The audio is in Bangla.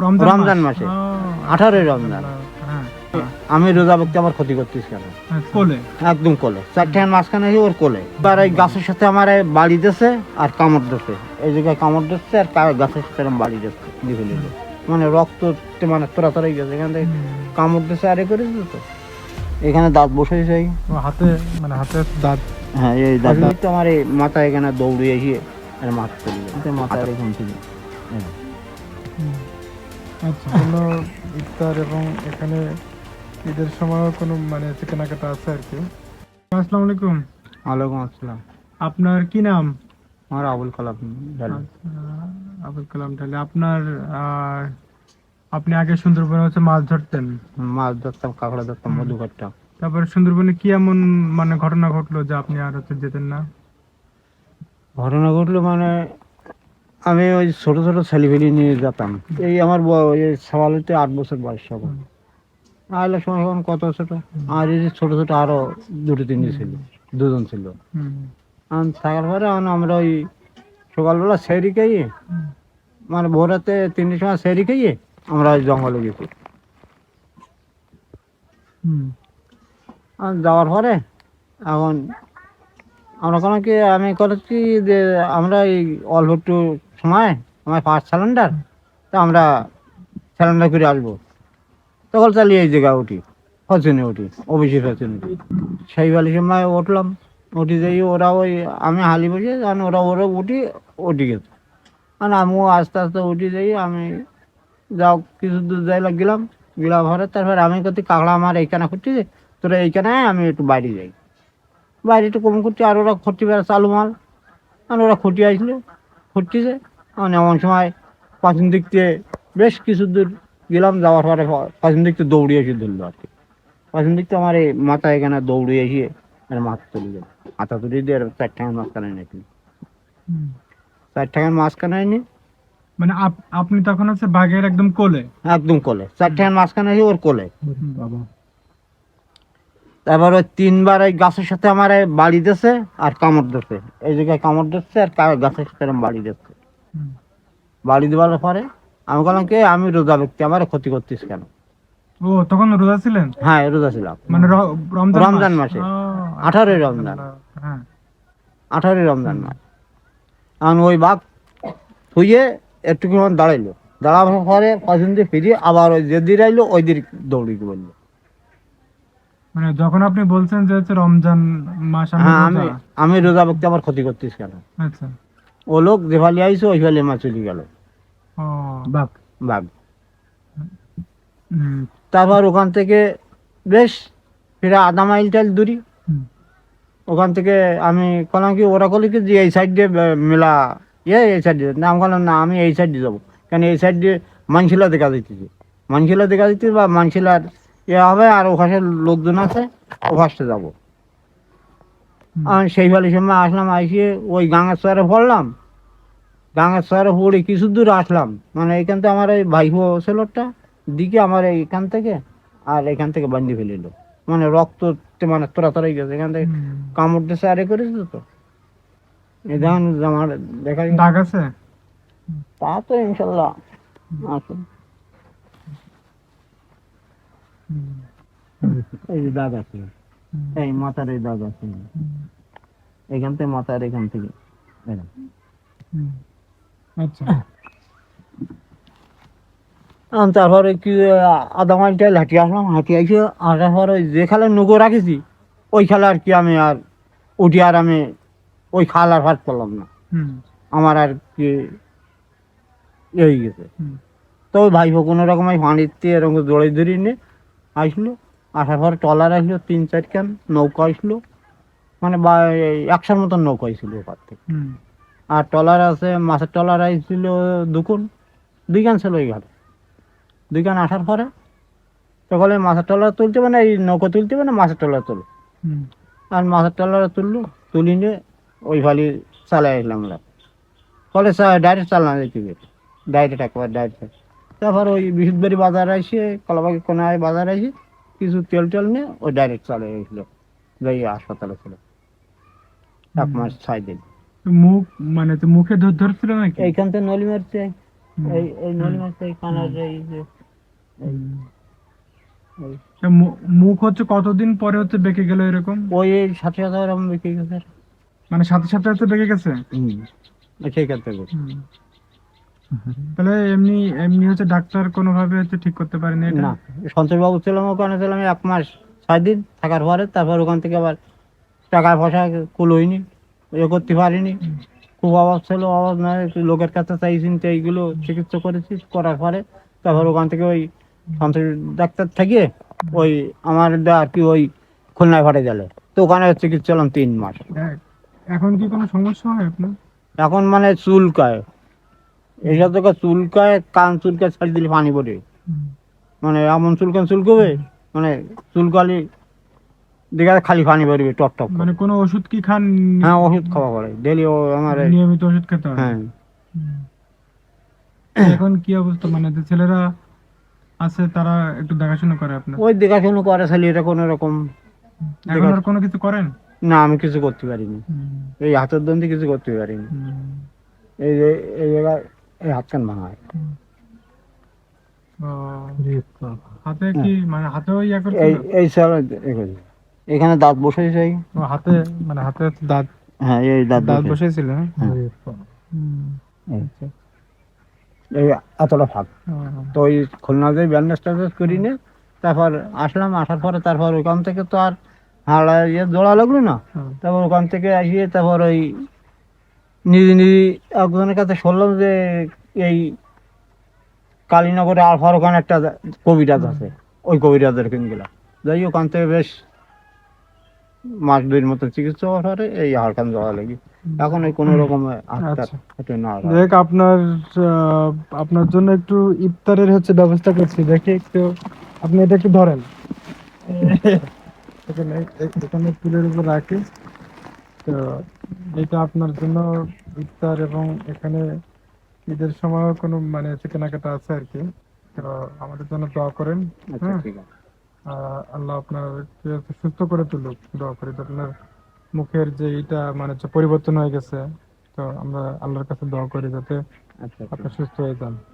রমজান মাসে। আঠারোই রমজান। হ্যাঁ। আমি রোজা ব্যক্তি আমার ক্ষতি করতিস কেন? আচ্ছা। কোলে? একদম কোলে। চারটে মাঝখানে ওর কোলে। এবার এই গাছের সাথে আমার বাড়ি দিচ্ছে আর কামড় দিচ্ছে এই জায়গায় কামড় দিচ্ছে আর গাছের সাথে বাড়ি দিচ্ছে মানে রক্ত মানে তোরা তোরাই গেছে। এখান থেকে কামড় দিচ্ছে আর এ করে দিচ্ছে তো। এখানে দাঁত বসেছে এই ও, হাতে মানে হাতে দাঁত। হ্যাঁ এই দাঁত তো আমার এই মাথা এখানে দৌড়ে এসে আর মাথা চলে গেছে মাথা এখান থেকে। এই। আচ্ছা ইফতার এবং এখানে ঈদের সময় কোনো মানে কেনাকাটা আছে আর কি? আসসালামু আলাইকুম। ওয়ালাইকুম আসসালাম। আপনার কি নাম? আমার আবুল কালাম আচ্ছা, আবুল কালাম তাহলে আপনার আপনি আগে সুন্দরবনে হচ্ছে মাছ ধরতেন? মাছ ধরতাম কাঁকড়া ধরতাম মধু কাটতাম তারপরে সুন্দরবনে কি এমন মানে ঘটনা ঘটলো যে আপনি আর হচ্ছে যেতেন না? ঘটনা ঘটলো মানে আমি ওই ছোট ছোট ছেলেপেলে নিয়ে যেতাম। এই আমার এই সওয়ালিতে আট বছর বয়স সব আইলার সময় এখন কত ছোট? আর এই যে ছোট ছোট আরও দুটো তিনটে ছিল দুজন ছিল। থাকার পরে এখন আমরা ওই সকালবেলা সেরি খাইয়ে মানে ভোরাতে তিনটের সময় সেরি খাইয়ে আমরা ওই জঙ্গলে গেছি। যাওয়ার পরে এখন আমরা কোনো কি, আমি করেছি যে আমরা এই অল্প একটু সময়, আমার ফার্স্ট সিলিন্ডার তা আমরা সিলিন্ডার করে আসব। তখন চালিয়ে এই জায়গায় উঠি ফচনে উঠি অফিসের ফচনে উঠি। সেই বেলা সময় উঠলাম, উঠি যাই ওরা ওই, আমি হালি বসে কারণ ওরা ওরা উঠি উঠি গেছে। আর আমিও আস্তে আস্তে উঠি যাই, আমি যাও, কিছু দূর যাই গেলাম গেলাম পরে তারপর আমি করতে কাকড়া আমার এইখানে খুঁজছি তোরা এইখানে আমি একটু বাইরে যাই। বাইরে একটু কম করছি আর ওরা খুঁটি বেড়া চালু মাল। আর ওরা খুঁটি আসলো খুঁটছিছে মানে এমন সময় পাঁচিন দিক থেকে বেশ কিছু দূর গেলাম যাওয়ার পরে পাঁচিন দিক থেকে দৌড়িয়ে এসে ধরলো আর কি। পাঁচিন দিক থেকে আমার এই মাথা এখানে দৌড়িয়ে এসে আর মাথা তুলে গেল। মাথা তুলে দিয়ে আর চার টাকার মাঝখানে নাকি। চার টাকার মাঝখানে নি মানে আপ- আপনি তখন হচ্ছে বাঘের একদম কোলে? একদম কোলে। চার টাকার মাঝখানে ওর কোলে। বাবা। তারপর ওই তিনবার এই গাছের সাথে আমার বাড়ি দিচ্ছে আর কামড় দিচ্ছে এই জায়গায় কামড় দিচ্ছে আর গাছের সাথে বাড়ি দিচ্ছে। বাড়ি দেওয়ার পরে আমি বললাম কি আমি রোজা ব্যক্তি আমার ক্ষতি করতিস কেন? ও তখন রোজা ছিলেন? হ্যাঁ রোজা ছিলাম। মানে রমজান রমজান মাসে। আঠারোই রমজান। হ্যাঁ। আঠারোই রমজান মাস। এখন ওই বাঘ শুয়ে একটুক্ষণ দাঁড়াইলো। দাঁড়াবার পরে দিয়ে ফিরিয়ে আবার ওই যে দিকে আইলো ওই দিকে দৌড়িয়ে বলল মানে যখন আপনি বলছেন যে হচ্ছে রমজান মাস আমি হ্যাঁ আমি রোজা, রোজা আমার ক্ষতি করতিস কেন? আচ্ছা। ও লোক যে ফালি আইসো ওই ফালি আমার চলে গেল। বাঘ। বাঘ। তারপর ওখান থেকে বেশ ফিরে আধা মাইল টাইল দূরি। ওখান থেকে আমি কলাম কি ওরা বলি কি যে এই সাইড দিয়ে মেলা ইয়ে এই সাইড দিয়ে। না আমি বললাম না আমি এই সাইড দিয়ে যাব। কেন এই সাইড দিয়ে মানশিলা দেখা দিতেছি মানশিলা দেখা দিতে বা মানশিলার ইয়ে হবে আর ওখানে লোকজন আছে ওখানে যাব। আমি সেই ভালি সময় আসলাম আসিয়ে ওই গাঙের শহরে পড়লাম। গাঙের শহরে পড়ে কিছু দূর আসলাম। মানে এখান থেকে আমার এই ভাইপো ছেলেটা দিকে আমার এইখান থেকে আর এখান থেকে বান্ধি ফেলিল মানে রক্ত মানে তোরা তোরাই গেছে। এখান থেকে। কামড় দিয়েছে আরে করেছে তো। এই দেখেন আমার দেখা। দাগ আছে? তা তো ইনশাল্লাহ আছে। হুম, এই যে দাগ আছে। এই মাথার এই দাগ আছে। এখান থেকে মাথার এখান থেকে। হুম। আচ্ছা। আম তারপরে কি আধা টাইল হাঁটিয়ে আসলাম হাঁটিয়ে এসে আসার পরে ওই যে খালে নৌকো রাখেছি ওই খালে আর কি আমি আর উঠি আর আমি ওই খাল আর ফাট করলাম না। আমার আর কি ইয়ে হয়ে গেছে তো ভাইপো কোনো রকম পানিতে এরকম জড়ে ধরে নিয়ে আসলো আসার পরে ট্রলার আসলো তিন চারখান নৌকা আসলো মানে বা একশোর মতন নৌকা আসছিল ওপার থেকে। আর ট্রলার আছে মাছের টলার আসছিল দুকুন দুইখান ছিল ওই ঘাটে। দুইখান আসার পরে তখন ওই মাছের ট্রলার তুলতে মানে এই নৌকো তুলতে মানে মাছের ট্রলার তুলো। আর মাছের ট্রলার তুললো তুলি নিয়ে ওই ফালি চালাই আসলাম ফলে ডাইরেক্ট চালানো যেতে ডাইরেক্ট একবার ডাইরেক্ট তারপর ওই বিশুদ্ধবাড়ি বাজার আসে কলাবাগি কোনায় বাজার আসে কিছু তেল টেল নিয়ে ওই ডাইরেক্ট চালাই আসলো যাই হাসপাতালে ছিল। এক মাস ছয় দিন। মুখ মানে তো মুখে ধর ধরছিল নাকি? এইখান থেকে নলি মারছে। এই এই মাছ এই কানার এই। যে মুখ হচ্ছে কতদিন পরে হচ্ছে বেঁকে গেল এরকম? ওই সাথে সাথে এরকম বিক্রি গেছে। মানে সাথে সাথে হচ্ছে বেঁকে গেছে? হুম। সেই ক্ষেত্রে গেছে। তাহলে এমনি এমনি হচ্ছে ডাক্তার কোনোভাবে হচ্ছে ঠিক করতে পারেনি এটা? না সন্তোষবাবু ছিলাম ওখানে ছিলাম এক মাস ছয় দিন থাকার পরে তারপর ওখান থেকে আবার টাকা পয়সা কুল হয়নি ইয়ে করতে পারিনি। খুব অভাব ছিল অভাব একটু লোকের কাছে চাইছি তো এইগুলো চিকিৎসা করেছি করার পরে তারপর ওখান থেকে ওই সন্তোষ ডাক্তার থেকে ওই আমার দা- আর কি ওই খুলনায় ফাটে গেলে তো ওখানে চিকিৎসা ছিলাম তিন মাস। এখন কি কোনো সমস্যা হয় আপনার? এখন মানে চুলকায়। এইসব থেকে চুলকায় কান চুলকায় ছাড়ি দিলে পানি পড়ে। মানে এমন চুলকান চুলকবে মানে চুলকালি দেখা খালি পানি পড়বে টক করে। মানে কোনো ওষুধ কি খান? হ্যাঁ ওষুধ খাওয়া পড়ে। ডেলি ও আমার নিয়মিত ওষুধ খেতে হয়? হ্যাঁ। এখন কি অবস্থা? মানে যে ছেলেরা আছে তারা একটু দেখাশোনা করে আপনার? ওই দেখাশুনো করে খালি এটা কোনো রকম এখন আর কোনো কিছু করেন? না আমি কিছু করতে পারিনি। এই হাতের দন্দি কিছু করতে পারিনি। এই যে এই জায়গায় এই হাত কান ভাঙা হয়। হাতে কি মানে হাতেও এই এই স্যার এখানে দাঁত বসেছে এই। হাতে মানে হাতে দাঁত হ্যাঁ এই দাঁত দাঁত বসেছিল হ্যাঁ? হ্যাঁ। হুম। এই। এতটা ফাঁক তো ওই খুলনাতে ব্যান্ডেজ ট্যান্ডেজ করি নে তারপর আসলাম আসার পরে তারপর ওখান থেকে তো আর হাড়া ইয়ে জোড়া লাগল না তারপর ওখান থেকে আসিয়ে তারপর ওই নিজে নিজে একজনের কাছে শুনলাম যে এই কালীনগরে আলফার ওখানে একটা কবিরাজ আছে ওই কবিরাজের কিনে গেলাম যাই ওখান থেকে বেশ মাস দুইয়ের মতো চিকিৎসা হওয়ার পরে এই হাড়খান যাওয়া লাগি। এখন ওই কোনো রকম আচ্ছা। দেখ আপনার আপনার জন্য একটু ইফতারের হচ্ছে ব্যবস্থা করছি। দেখি একটু আপনি এটা একটু ধরেন। এখানে এখানে তুলের উপর রাখি। তো এটা আপনার জন্য ইফতার এবং এখানে ঈদের সময় কোনো মানে কেনাকাটা আছে আর কি। তো আমাদের জন্য দোয়া করেন আচ্ছা হ্যাঁ। আহ, আল্লাহ আপনার সুস্থ করে তুলুক দোয়া করি আপনার মুখের যে এটা মানে পরিবর্তন হয়ে গেছে তো আমরা আল্লাহর কাছে দোয়া করি যাতে আচ্ছা। আপনি সুস্থ হয়ে যান।